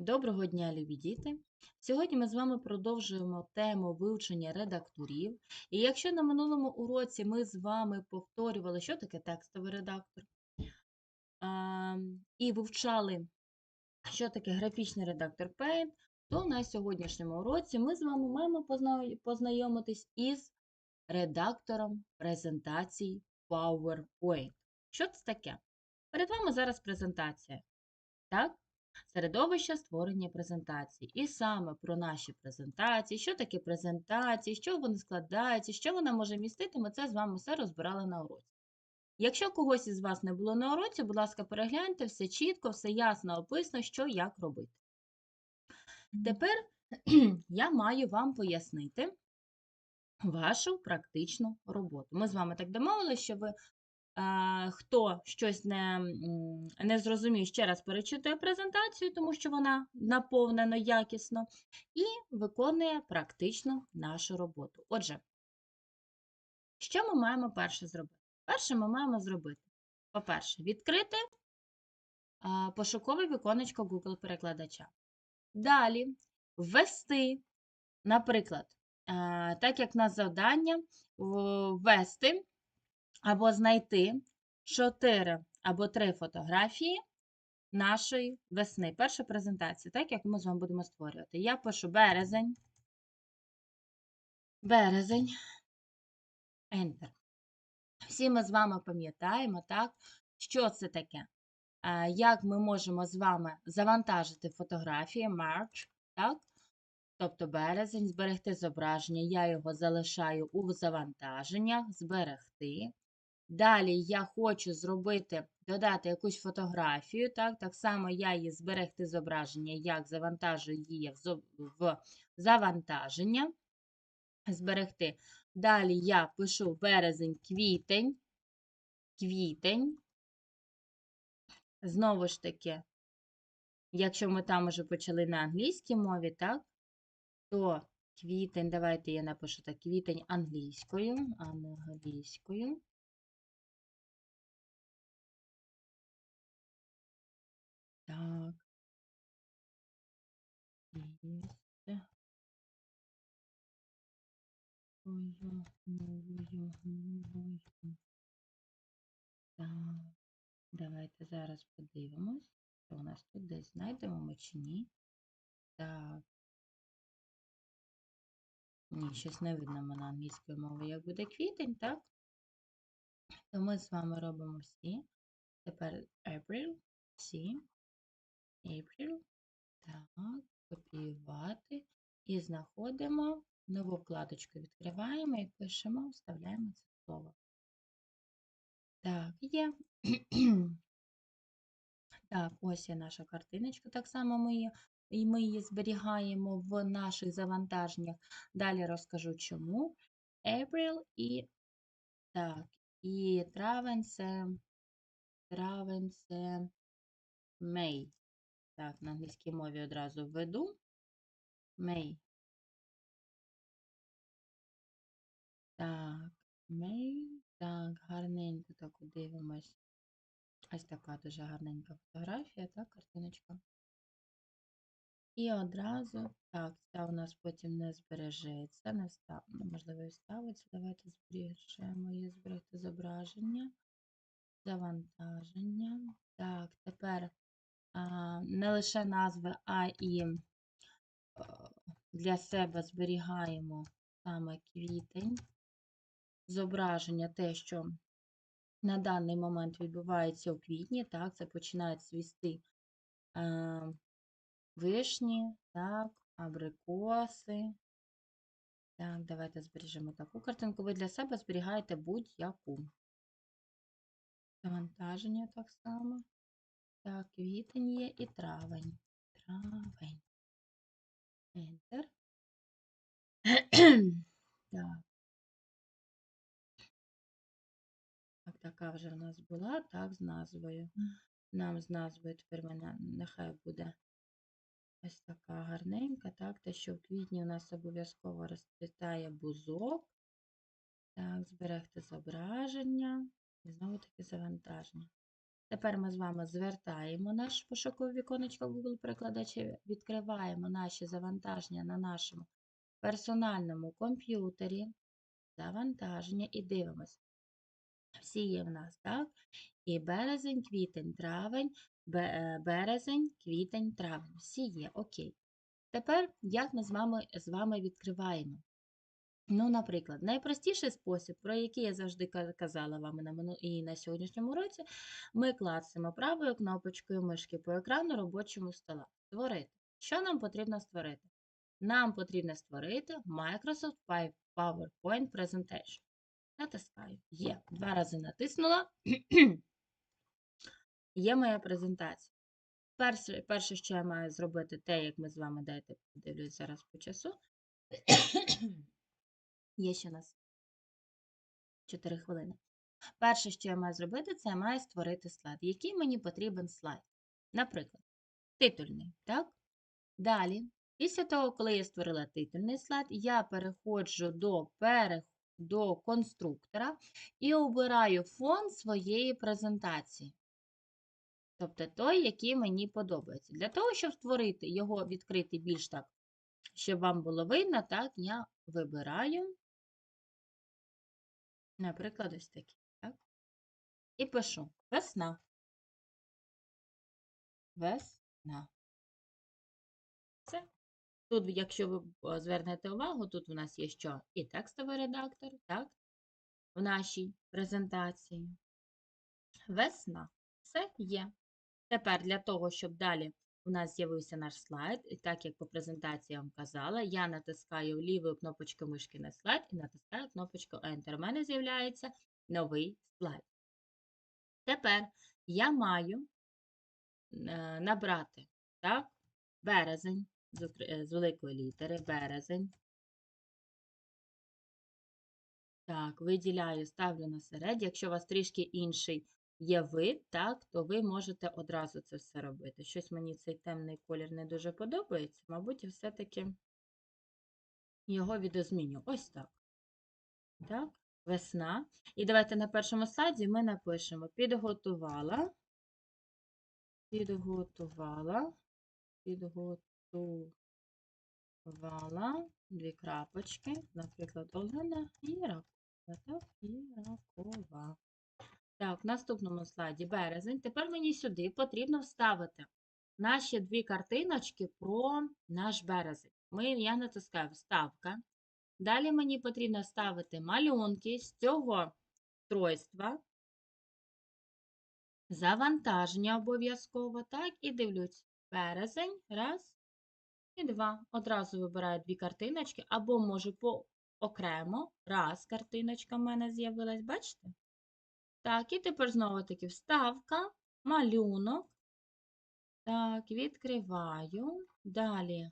Доброго дня, любі діти! Сьогодні ми з вами продовжуємо тему вивчення редакторів. І якщо на минулому уроці ми з вами повторювали, що таке текстовий редактор, і вивчали, що таке графічний редактор Paint, то на сьогоднішньому уроці ми з вами маємо познайомитись із редактором презентацій PowerPoint. Що це таке? Перед вами зараз презентація. Так? Середовище створення презентацій. І саме про наші презентації, що таке презентації, що вони складаються, що вона може містити, ми це з вами все розбирали на уроці. Якщо когось із вас не було на уроці, будь ласка, перегляньте все чітко, все ясно описано, що як робити. Тепер я маю вам пояснити вашу практичну роботу. Ми з вами так домовилися, що ви хто щось не, не зрозумів, ще раз перечитує презентацію, тому що вона наповнена якісно, і виконує практично нашу роботу. Отже, що ми маємо перше зробити? Перше ми маємо зробити, по-перше, відкрити а, пошукове віконечко Google перекладача. Далі ввести, наприклад, так як на завдання ввести або знайти 4 або 3 фотографії нашої весни. Перша презентація, так як ми з вами будемо створювати. Я пишу березень. Березень. Enter. Всі ми з вами пам'ятаємо, так, що це таке. Як ми можемо з вами завантажити фотографії March, так? Тобто березень, зберегти зображення, я його залишаю у завантаженнях, зберегти. Далі я хочу зробити, додати якусь фотографію, так, так само я її зберегти зображення, як завантажую її в завантаження, зберегти. Далі я пишу березень, квітень, квітень. Знову ж таки, якщо ми там уже почали на англійській мові, так, то квітень, давайте я напишу так, квітень англійською, англійською. Так. Є. Мовою, мовою, мовою. Так. Давайте зараз подивимось, що у нас тут десь знайдемо ми чи ні. Так. Ні, щось не видно мене англійської мови, як буде квітень, так? То ми з вами робимо всі. Тепер April, всі. April. Так, копіювати. І знаходимо нову вкладочку, відкриваємо і пишемо, вставляємо це слово. Так, є. Так, ось є наша картиночка. Так само ми її, і ми її зберігаємо в наших завантаженнях. Далі розкажу чому. April і так, і травень це травень це May. Так, на англійській мові одразу введу. May. Так, May. Так, гарненько так дивимось. Ось така дуже гарненька фотографія, так, картиночка. І одразу, так, ця у нас потім не збережеться, не встав, ну, можливо, і вставиться. Давайте збережемо її, зберегти зображення, завантаження. Так, тепер не лише назви, а і е, для себе зберігаємо саме квітень, зображення, те, що на даний момент відбувається у квітні, так, це починають свісти е, вишні, так, абрикоси. Так, давайте збережемо таку картинку. Ви для себе зберігаєте будь-яку. Завантаження так само. Так, квітень є і травень. Травень. Enter. Так. Так, така вже в нас була, так, з назвою. Нам з назвою тепер вона нехай буде ось така гарненька, так, те, що в квітні у нас обов'язково розцвітає бузок. Так, зберегти зображення. І знову таки завантаження. Тепер ми з вами звертаємо наш пошукове віконечко Google перекладачі, відкриваємо наші завантаження на нашому персональному комп'ютері. Завантаження і дивимося. Всі є в нас, так? І березень, квітень, травень, е, березень, квітень, травень. Всі є, окей. Тепер як ми з вами, з вами відкриваємо? Ну, наприклад, найпростіший спосіб, про який я завжди казала вам на, мину- і на сьогоднішньому уроці, ми клацаємо правою кнопочкою мишки по екрану робочому стола. Створити. Що нам потрібно створити? Нам потрібно створити Microsoft PowerPoint Presentation. Натискаю. Є. Два рази натиснула. Є моя презентація. Перше, перше, що я маю зробити, те, як ми з вами дайте, подивлюсь зараз по часу. Є ще у нас 4 хвилини. Перше, що я маю зробити, це я маю створити слайд. Який мені потрібен слайд? Наприклад, титульний, так? Далі, після того, коли я створила титульний слайд, я переходжу до, пере... до конструктора і обираю фон своєї презентації. Тобто той, який мені подобається. Для того, щоб створити його, відкрити більш так, щоб вам було видно, так, я вибираю, наприклад, ось такий. Так? І пишу весна. Весна. Все. Тут, якщо ви е, звернете увагу, тут у нас є що? І текстовий редактор, так? В нашій презентації. Весна. Все є. Тепер для того, щоб далі у нас з'явився наш слайд, і так як по презентації я вам казала, я натискаю лівою кнопочкою мишки на слайд і натискаю кнопочку Enter. У мене з'являється новий слайд. Тепер я маю е, набрати так, березень е, з великої літери, березень. Так, виділяю, ставлю на серед. Якщо у вас трішки інший є вид, так, то ви можете одразу це все робити. Щось мені цей темний колір не дуже подобається, мабуть, я все-таки його відозміню. Ось так. Так, весна. І давайте на першому слайді ми напишемо підготувала, підготувала, підготувала, дві крапочки, наприклад, Олена Іракова. Так, Іракова. Так, в наступному слайді березень. Тепер мені сюди потрібно вставити наші дві картиночки про наш березень. Ми, я натискаю вставка. Далі мені потрібно ставити малюнки з цього устройства. Завантаження обов'язково, так, і дивлюсь. Березень, раз і два. Одразу вибираю дві картиночки, або можу по окремо. Раз, картиночка в мене з'явилась, бачите? Так, і тепер знову таки вставка, малюнок. Так, відкриваю. Далі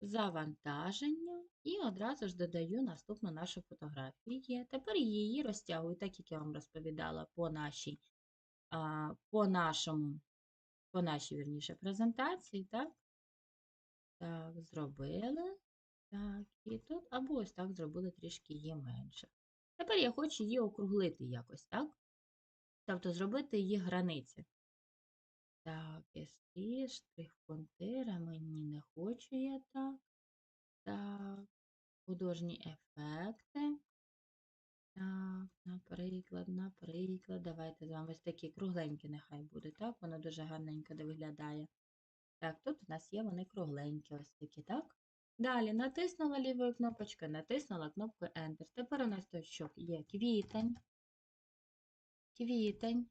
завантаження. І одразу ж додаю наступну нашу фотографію. Тепер її розтягую, так як я вам розповідала по нашій, по нашому, по нашій, вірніше, презентації. Так, так, зробили. Так, і тут, або ось так зробили трішки її менше. Тепер я хочу її округлити якось, так? Тобто зробити її границі. Так, ескіз, штрих-контира, мені не хочу я так. Так, художні ефекти. Так, наприклад, наприклад, давайте з вами ось такі кругленькі нехай буде, так? Воно дуже гарненько виглядає. Так, тут у нас є вони кругленькі, ось такі, так? Далі натиснула лівою кнопочкою, натиснула кнопку Enter. Тепер у нас що є квітень. Квітень.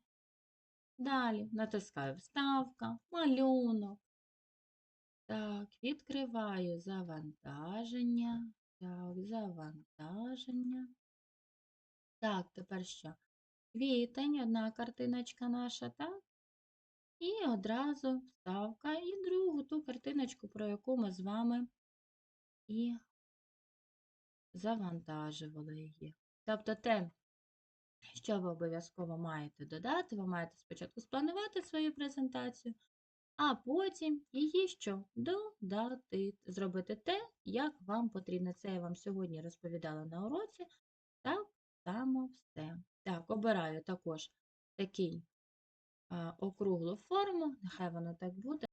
Далі натискаю вставка, малюнок. Так, відкриваю завантаження. Так, завантаження. Так, тепер що? Квітень, одна картиночка наша, так? І одразу вставка і другу ту картиночку, про яку ми з вами і завантажували її. Тобто те, що ви обов'язково маєте додати, ви маєте спочатку спланувати свою презентацію, а потім її що? Додати, зробити те, як вам потрібно. Це я вам сьогодні розповідала на уроці. Так само все. Так, обираю також такий округлу форму, нехай воно так буде.